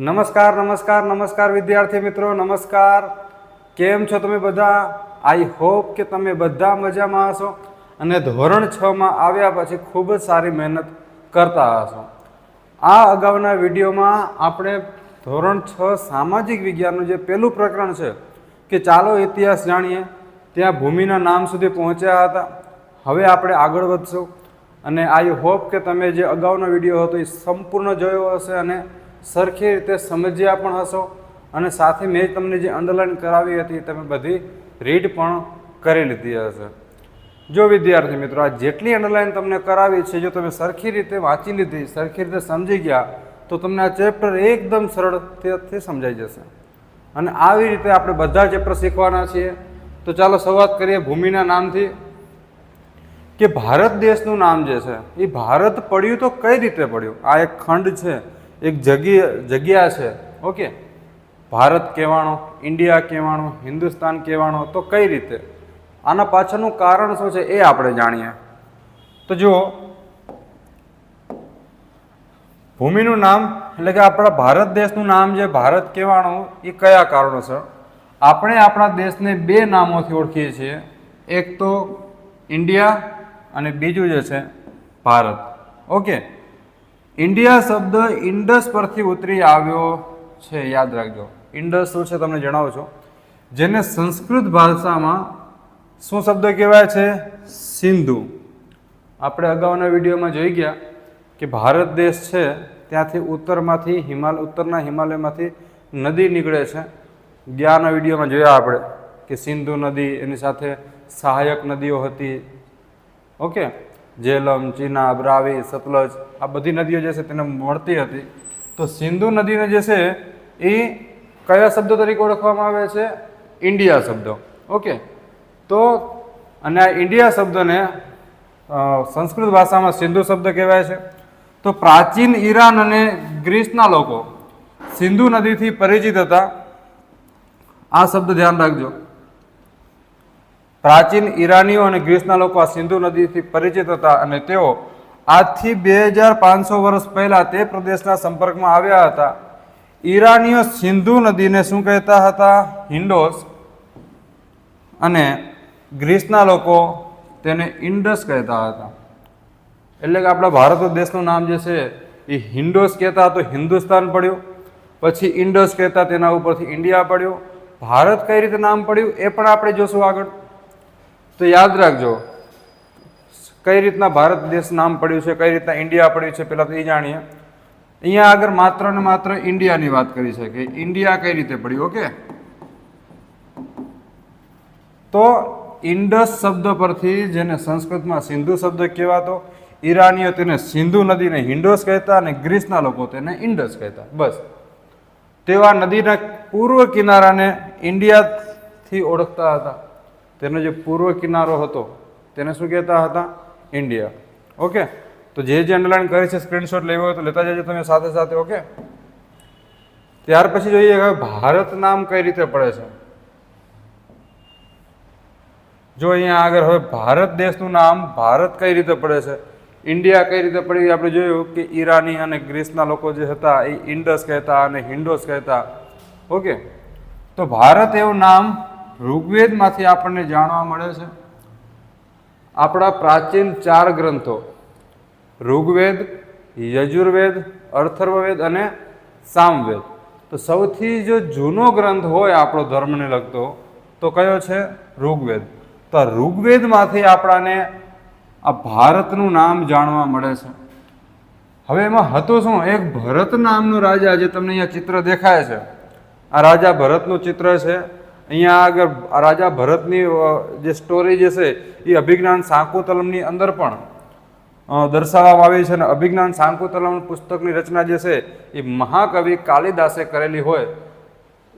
નમસ્કાર નમસ્કાર નમસ્કાર વિદ્યાર્થી મિત્રો, નમસ્કાર. કેમ છો તમે બધા? આઈ હોપ કે તમે બધા મજામાં હશો અને ધોરણ છ માં આવ્યા પછી ખૂબ જ સારી મહેનત કરતા હશો. આ અગાઉના વિડીયોમાં આપણે ધોરણ છ સામાજિક વિજ્ઞાનનું જે પહેલું પ્રકરણ છે કે ચાલો ઇતિહાસ જાણીએ, ત્યાં ભૂમિના નામ સુધી પહોંચ્યા હતા. હવે આપણે આગળ વધશું અને આઈ હોપ કે તમે જે અગાઉનો વીડિયો હતો એ સંપૂર્ણ જોયો હશે અને સરખી રીતે સમજ્યા પણ હશો અને સાથે મેં તમને જે અંડરલાઇન કરાવી હતી તમે બધી રીડ પણ કરી લીધી હશે. જો વિદ્યાર્થી મિત્રો, આ જેટલી અંડરલાઇન તમને કરાવી છે, જો તમે સરખી રીતે વાંચી લીધી, સરખી રીતે સમજી ગયા, તો તમને આ ચેપ્ટર એકદમ સરળથી સમજાઈ જશે. અને આવી રીતે આપણે બધા ચેપ્ટર શીખવાના છીએ. તો ચાલો શરૂઆત કરીએ ભૂમિના નામથી. કે ભારત દેશનું નામ જે છે, એ ભારત પડ્યું તો કઈ રીતે પડ્યું? આ એક ખંડ છે. એક જગ્યા જગ્યા છે. ઓકે. ભારત કહેવાનો, ઇન્ડિયા કહેવાનો, હિન્દુસ્તાન કહેવાનો, તો કઈ રીતે? આના પાછળનું કારણ શું છે એ આપણે જાણીએ. તો જુઓ. ભૂમિનું નામ, એટલે કે આપણા ભારત દેશનું નામ જે ભારત કહેવાનું, એ કયા કારણોસર? આપણે આપણા દેશને બે નામોથી ઓળખીએ છીએ. એક તો ઇન્ડિયા અને બીજું જે છે ભારત. ઓકે. ઇન્ડિયા શબ્દ ઇન્ડસ પરથી ઉતરી આવ્યો છે, યાદ રાખજો. ઇન્ડસ શું છે તમને જણાવું છું? જેને સંસ્કૃત ભાષામાં શું શબ્દ કહેવાય છે? સિંધુ. આપણે અગાઉના વિડીયોમાં જોઈ ગયા કે ભારત દેશ છે, ત્યાંથી ઉત્તરમાંથી હિમાલ, ઉત્તરના હિમાલયમાંથી નદી નીકળે છે. ગયાના વિડીયોમાં જોયા આપણે કે સિંધુ નદી એની સાથે સહાયક નદીઓ હતી. ઓકે? જેલમ ચીનાબ રાવી સતલજ, આ બધી નદીઓ જે છે તેને મળતી હતી. તો સિંધુ નદીને જે છે એ કયા શબ્દો તરીકે ઓળખવામાં આવે છે? ઇન્ડિયા શબ્દ. ઓકે. તો અને આ ઇન્ડિયા શબ્દને સંસ્કૃત ભાષામાં સિંધુ શબ્દ કહેવાય છે. તો પ્રાચીન ઈરાન અને ગ્રીસના લોકો સિંધુ નદીથી પરિચિત હતા. આ શબ્દ ધ્યાન રાખજો. પ્રાચીન ઈરાનીઓ અને ગ્રીસના લોકો આ સિંધુ નદીથી પરિચિત હતા અને તેઓ આજથી બે હજાર પાંચસો વર્ષ પહેલા તે પ્રદેશના સંપર્કમાં આવ્યા હતા. ઈરાનીઓ સિંધુ નદીને શું કહેતા હતા? હિન્ડોસ અને ગ્રીસના લોકો તેને ઇન્ડસ કહેતા હતા. એટલે કે આપણા ભારત દેશનું નામ જે છે, એ હિન્ડોસ કહેતા તો હિન્દુસ્તાન પડ્યું, પછી ઇન્ડસ કહેતા તેના ઉપરથી ઇન્ડિયા પડ્યું. ભારત કઈ રીતે નામ પડ્યું એ પણ આપણે જોશું આગળ. તો યાદ રાખજો, કઈ રીતના ભારત દેશ નામ પડ્યું છે, કઈ રીતના ઇન્ડિયા પડ્યું છે પહેલાં તો એ જાણીએ. અહીંયા આગળ માત્ર ને માત્ર ઇન્ડિયાની વાત કરી છે કે ઇન્ડિયા કઈ રીતે પડ્યું, ઓકે? તો ઇન્ડસ શબ્દ પરથી જેને સંસ્કૃતમાં સિંધુ શબ્દ કહેવાતો, ઈરાનીઓ તેને સિંધુ નદીને હિન્ડોસ કહેતા અને ગ્રીસના લોકો તેને ઇન્ડસ કહેતા. બસ. તેવા નદીના પૂર્વ કિનારાને ઇન્ડિયાથી ઓળખતા હતા. તેનો જે પૂર્વ કિનારો હતો, તેને શું કહેતા હતા? ઇન્ડિયા. ઓકે? તો જે જે અંડરલાઈન કરી છે સ્ક્રીનશોટ લેવો હોય તો લેતા જજો તમે સાથે સાથે, ઓકે? ત્યાર પછી જોઈએ કે ભારત નામ કઈ રીતે પડે છે? જો અહીંયા આગળ હવે ભારત દેશનું નામ ભારત કઈ રીતે પડે છે? ઇન્ડિયા કઈ રીતે પડી? આપણે જોયું કે ઈરાની અને ગ્રીસના લોકો જે હતા, એ ઇન્ડસ કહેતા અને હિન્ડોસ કહેતા. ઓકે? તો ભારત એવું નામ ઋગ્વેદમાંથી આપણને જાણવા મળે છે. આપણા પ્રાચીન ચાર ગ્રંથો, ઋગ્વેદ, યજુર્વેદ અથર્વવેદ અને સામવેદ. તો સૌથી જો જૂનો ગ્રંથ હોય આપણો ધર્મને લગતો, તો કયો છે? ઋગ્વેદ. તો ઋગ્વેદમાંથી આપણાને આ ભારતનું નામ જાણવા મળે છે. હવે એમાં હતું શું? એક ભરત નામનો રાજા, જે તમને અહીંયા ચિત્ર દેખાય છે. આ રાજા ભરતનું ચિત્ર છે. અહીંયા આગળ રાજા ભરતની જે સ્ટોરી જે છે, એ અભિજ્ઞાન શાકુતલમની અંદર પણ દર્શાવવામાં આવી છે અને અભિજ્ઞાન શાકુતલમ પુસ્તકની રચના જે છે, એ મહાકવિ કાલિદાસે કરેલી હોય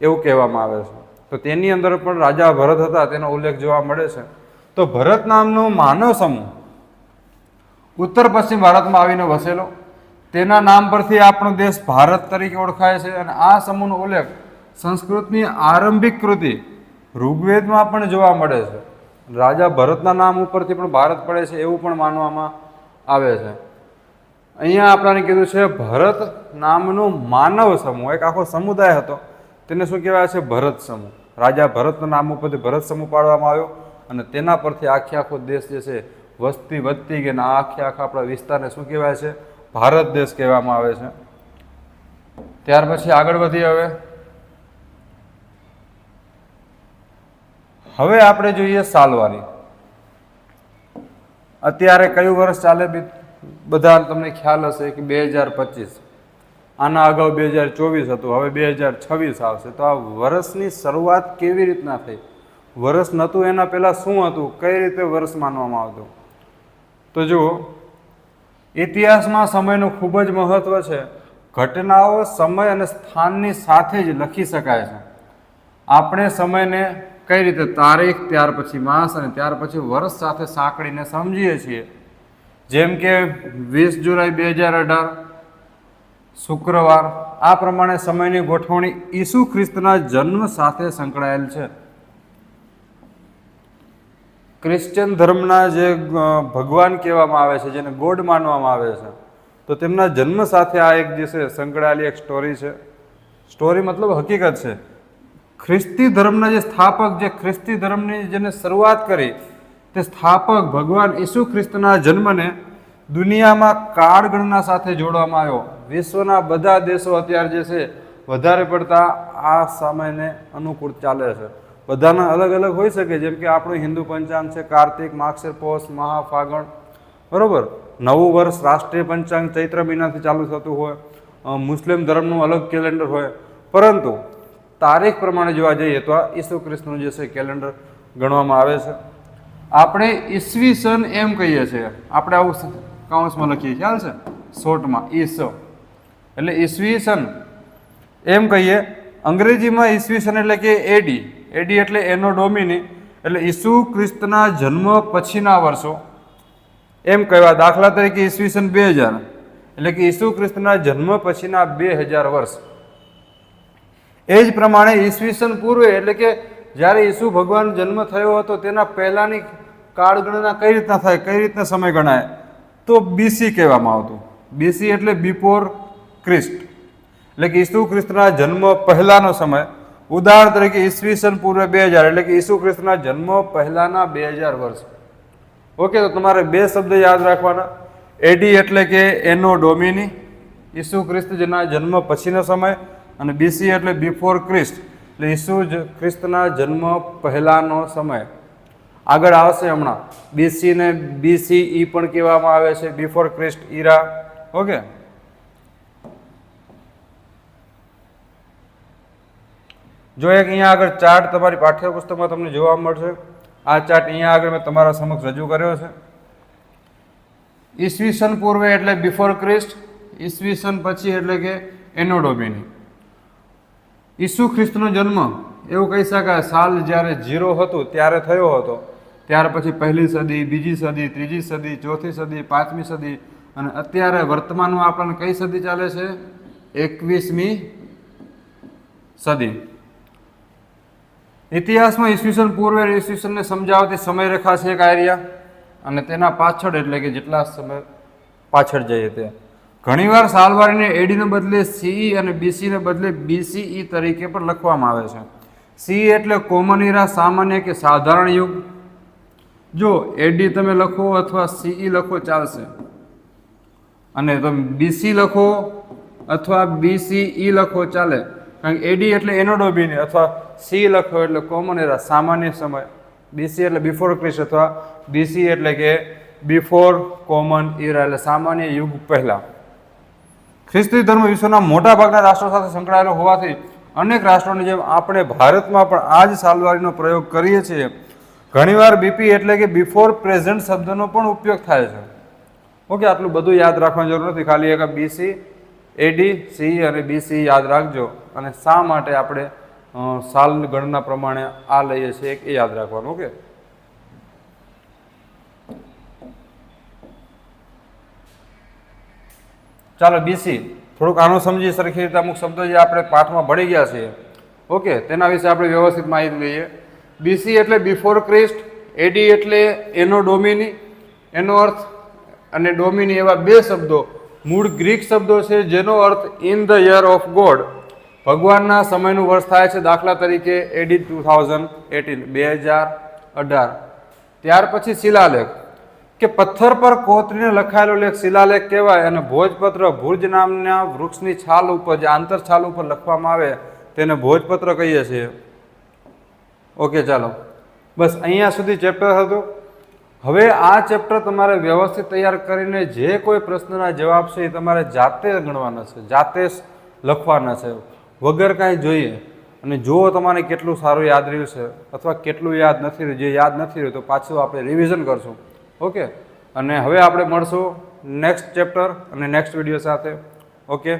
એવું કહેવામાં આવે છે. તો તેની અંદર પણ રાજા ભરત હતા, તેનો ઉલ્લેખ જોવા મળે છે. તો ભરત નામનો માનવ સમૂહ ઉત્તર પશ્ચિમ ભારતમાં આવીને વસેલો. તેના નામ પરથી આપણો દેશ ભારત તરીકે ઓળખાય છે અને આ સમૂહનો ઉલ્લેખ સંસ્કૃતની આરંભિક કૃતિ ઋગ્વેદમાં પણ જોવા મળે છે. રાજા ભરતના નામ ઉપરથી પણ ભારત પડે છે એવું પણ માનવામાં આવે છે. અહીંયા આપણાને કીધું છે ભરત નામનો માનવ સમૂહ, એક આખો સમુદાય હતો. તેને શું કહેવાય છે? ભરત સમૂહ. રાજા ભરતના નામ ઉપરથી ભરત સમૂહ પાડવામાં આવ્યો અને તેના પરથી આખે આખો દેશ જે છે વસ્તી વધતી ગઈ અને આખે આખા આપણા વિસ્તારને શું કહેવાય છે? ભારત દેશ કહેવામાં આવે છે. ત્યાર પછી આગળ વધીએ હવે. હવે આપણે જોઈએ સાલવારી. અત્યારે કયું વર્ષ ચાલે બધા તમને ખ્યાલ હશે કે બે હજાર પચીસ. આના અગાઉ બે હજાર ચોવીસ હતું, હવે બે હજાર છવ્વીસ આવશે. તો આ વર્ષની શરૂઆત કેવી રીતના થઈ? વર્ષ નહોતું, એના પહેલાં શું હતું? કઈ રીતે વર્ષ માનવામાં આવતું? તો જુઓ, ઇતિહાસમાં સમયનું ખૂબ જ મહત્ત્વ છે. ઘટનાઓ સમય અને સ્થાનની સાથે જ લખી શકાય છે. આપણે સમયને કઈ રીતે તારીખ, ત્યાર પછી માસ અને ત્યાર પછી વર્ષ સાથે સાંકળીને સમજીએ છીએ. જેમ કે વીસ જુલાઈ બે હજાર અઢાર, શુક્રવાર, આ પ્રમાણે સમયની ગોઠવણી ઈસુ ખ્રિસ્તના જન્મ સાથે સંકળાયેલ છે. ક્રિશ્ચિયન ધર્મના જે ભગવાન કહેવામાં આવે છે, જેને ગોડ માનવામાં આવે છે, તો તેમના જન્મ સાથે આ એક જે છે, સંકળાયેલી એક સ્ટોરી છે. સ્ટોરી મતલબ હકીકત છે. ખ્રિસ્તી ધર્મના જે સ્થાપક, જે ખ્રિસ્તી ધર્મની જેને શરૂઆત કરી, તે સ્થાપક ભગવાન ઈસુ ખ્રિસ્તના જન્મને દુનિયામાં કાળગણના સાથે જોડવામાં આવ્યો. વિશ્વના બધા દેશો અત્યારે જે છે, વધારે પડતા આ સમયને અનુકૂળ ચાલે છે. બધાના અલગ અલગ હોઈ શકે, જેમ કે આપણું હિન્દુ પંચાંગ છે, કાર્તિક માક્ષર પોષ, મહાફાગણ, બરાબર? નવું વર્ષ રાષ્ટ્રીય પંચાંગ ચૈત્ર મહિનાથી ચાલુ થતું હોય મુસ્લિમ ધર્મનું અલગ કેલેન્ડર હોય. પરંતુ તારીખ પ્રમાણે જોવા જઈએ તો આ ઈસુ ખ્રિસ્તનું જે છે કેલેન્ડર ગણવામાં આવે છે. આપણે ઈસવી સન એમ કહીએ છીએ. આપણે આવું કાઉન્સમાં લખીએ ખ્યાલ છે? શોર્ટમાં. ઈસ. એટલે ઈસવી સન એમ કહીએ. અંગ્રેજીમાં ઈસવી સન એટલે કે એડી. એડી એટલે એનો ડોમિની. એટલે ઈસુ ખ્રિસ્તના જન્મ પછીના વર્ષો. એમ કહેવા દાખલા તરીકે ઈસવીસન બે હજાર. એટલે કે ઈસુ ખ્રિસ્તના જન્મ પછીના બે હજાર વર્ષ. એ જ પ્રમાણે ઈસવીસન પૂર્વે, એટલે કે જ્યારે ઈસુ ભગવાન જન્મ થયો હતો, તેના પહેલાંની કાળગણના કઈ રીતના થાય, કઈ રીતના સમય ગણાય? તો બીસી કહેવામાં આવતું. બીસી એટલે બિફોર ક્રિસ્ટ એટલે કે ઈસુ ખ્રિસ્તના જન્મ પહેલાંનો સમય. ઉદાહરણ તરીકે ઈસવીસન પૂર્વે બે હજાર, એટલે કે ઈસુ ખ્રિસ્તના જન્મ પહેલાંના બે હજાર વર્ષ. ઓકે, તો તમારે બે શબ્દ યાદ રાખવાના. એડી એટલે કે એનો ડોમિની. ઈસુ ખ્રિસ્ત જેના જન્મ પછીનો સમય. અને બીસી એટલે બિફોર ક્રિસ્ટ એટલે ઈસુ ખ્રિસ્તના જન્મ પહેલાંનો સમય. આગળ આવશે હમણાં. બીસીને બીસી ઈ પણ કહેવામાં આવે છે બિફોર ક્રિસ્ટ ઈરા. ઓકે જો એક અહીંયા આગળ ચાર્ટ તમારી પાઠ્યપુસ્તકમાં તમને જોવા મળશે, આ ચાર્ટ અહીંયા આગળ મેં તમારા સમક્ષ રજૂ કર્યો છે. ઈસવીસન પૂર્વે એટલે બિફોર ક્રિસ્ટ ઈસવીસન પછી એટલે કે એનો ડોમિની ઈસુ ખ્રિસ્તનો જન્મ, એવું કહી શકાય, સાલ જ્યારે ઝીરો હતું, ત્યારે થયો હતો. ત્યાર પછી પહેલી સદી, બીજી સદી, ત્રીજી સદી, ચોથી સદી, પાંચમી સદી અને અત્યારે વર્તમાનમાં આપણને કઈ સદી ચાલે છે? એકવીસમી સદી. ઇતિહાસમાં ઈસવીસન પૂર્વે ઈસવીસનને સમજાવતી સમયરેખા છે એક આર્યા અને તેના પાછળ એટલે કે જેટલા સમય પાછળ જઈએ તે. ઘણીવાર સાલવારીને એડીને બદલે સીઈ અને બીસીને બદલે બીસીઈ તરીકે પણ લખવામાં આવે છે. સી એટલે કોમન ઇરા સામાન્ય કે સાધારણ યુગ. જો એડી તમે લખો અથવા સીઈ લખો ચાલશે. અને તમે બીસી લખો અથવા બીસીઈ લખો ચાલે. કારણ કે એડી એટલે એનો ડોબીને અથવા સી લખો એટલે કોમન એરા સામાન્ય સમય. બીસી એટલે બિફોર ક્રિસ અથવા બીસી એટલે કે બિફોર કોમન ઇરા એટલે સામાન્ય યુગ પહેલાં. ખ્રિસ્તી ધર્મ વિશ્વના મોટા ભાગના રાષ્ટ્રો સાથે સંકળાયેલો હોવાથી અનેક રાષ્ટ્રોની જેમ આપણે ભારતમાં પણ આ જ સાલવારીનો પ્રયોગ કરીએ છીએ. ઘણીવાર બીપી એટલે કે બિફોર પ્રેઝન્ટ શબ્દનો પણ ઉપયોગ થાય છે. ઓકે, આટલું બધું યાદ રાખવાની જરૂર નથી. ખાલી એક બીસી એડી સી અને બીસી યાદ રાખજો. અને શા માટે આપણે સાલ ગણના પ્રમાણે આ લઈએ છીએ એ યાદ રાખવાનું. ઓકે? ચાલો બીસી. થોડુંક આનું સમજી સરખી રીતે અમુક શબ્દો જે આપણે પાઠમાં ભળી ગયા છે. ઓકે, તેના વિશે આપણે વ્યવસ્થિત માહિતી લઈએ. બીસી એટલે બિફોર ક્રિસ્ટ એડી એટલે એનો ડોમિની એનો અર્થ અને ડોમિની એવા બે શબ્દો. મૂળ ગ્રીક શબ્દો છે, જેનો અર્થ in the year of God ભગવાનના સમયનું વર્ષ થાય છે દાખલા તરીકે એડી ટુ થાઉઝન્ડ એટીન બે હજાર અઢાર. ત્યાર પછી શિલાલેખ. કે પથ્થર પર કોતરીને લખાયેલો લેખ શિલાલેખ કહેવાય અને ભોજપત્ર ભુજ નામના વૃક્ષની છાલ ઉપર જે આંતર છાલ ઉપર લખવામાં આવે તેને ભોજપત્ર કહીએ છીએ. ઓકે, ચાલો. બસ અહીંયા સુધી ચેપ્ટર હતું. હવે આ ચેપ્ટર તમારે વ્યવસ્થિત તૈયાર કરીને જે કોઈ પ્રશ્નના જવાબ છે એ તમારે જાતે ગણવાના છે, જાતે જ લખવાના છે. વગર કાંઈ જોઈએ. અને જુઓ તમારે કેટલું સારું યાદ રહ્યું છે અથવા કેટલું યાદ નથી રહ્યું. જે યાદ નથી રહ્યું તો પાછું આપણે રિવિઝન કરશું. ઓકે? અને હવે આપણે મળશું નેક્સ્ટ ચેપ્ટર અને નેક્સ્ટ વીડિયો સાથે. ઓકે?